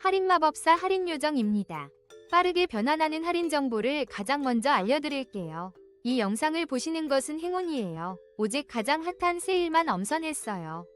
할인마법사 할인요정입니다. 빠르게 변환하는 할인 정보를 가장 먼저 알려드릴게요. 이 영상을 보시는 것은 행운이에요. 오직 가장 핫한 세일만 엄선했어요.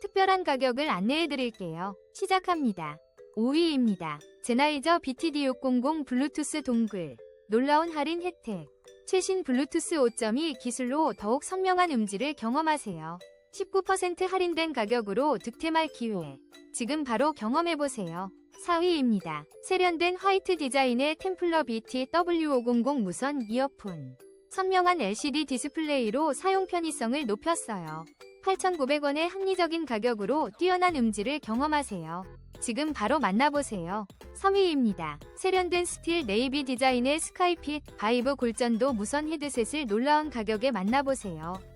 특별한 가격을 안내해드릴게요. 시작합니다. 5위입니다. 제나이저 BTD600 블루투스 동글. 놀라운 할인 혜택. 최신 블루투스 5.2 기술로 더욱 선명한 음질을 경험하세요. 19% 할인된 가격으로 득템할 기회. 지금 바로 경험해보세요. 4위입니다. 세련된 화이트 디자인의 템플러 BT-W500 무선 이어폰. 선명한 LCD 디스플레이로 사용 편의성을 높였어요. 8,900원의 합리적인 가격으로 뛰어난 음질을 경험하세요. 지금 바로 만나보세요. 3위입니다. 세련된 스틸 네이비 디자인의 스카이핏 바이브 골전도 무선 헤드셋을 놀라운 가격에 만나보세요.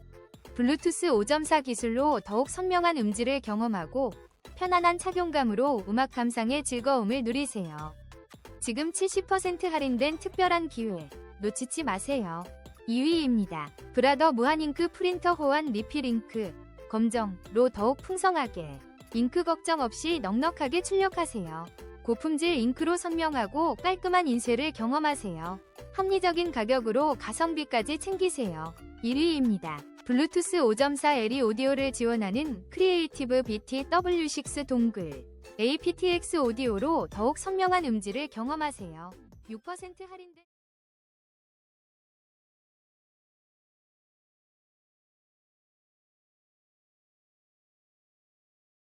블루투스 5.4 기술로 더욱 선명한 음질을 경험하고 편안한 착용감으로 음악 감상의 즐거움을 누리세요. 지금 70% 할인된 특별한 기회 놓치지 마세요. 2위입니다. 브라더 무한잉크 프린터 호환 리필 잉크 검정로 더욱 풍성하게 잉크 걱정 없이 넉넉하게 출력하세요. 고품질 잉크로 선명하고 깔끔한 인쇄를 경험하세요. 합리적인 가격으로 가성비까지 챙기세요. 1위입니다. 블루투스 5.4 LE 오디오를 지원하는 크리에이티브 BT W6 동글 aptX 오디오로 더욱 선명한 음질을 경험하세요. 6% 할인된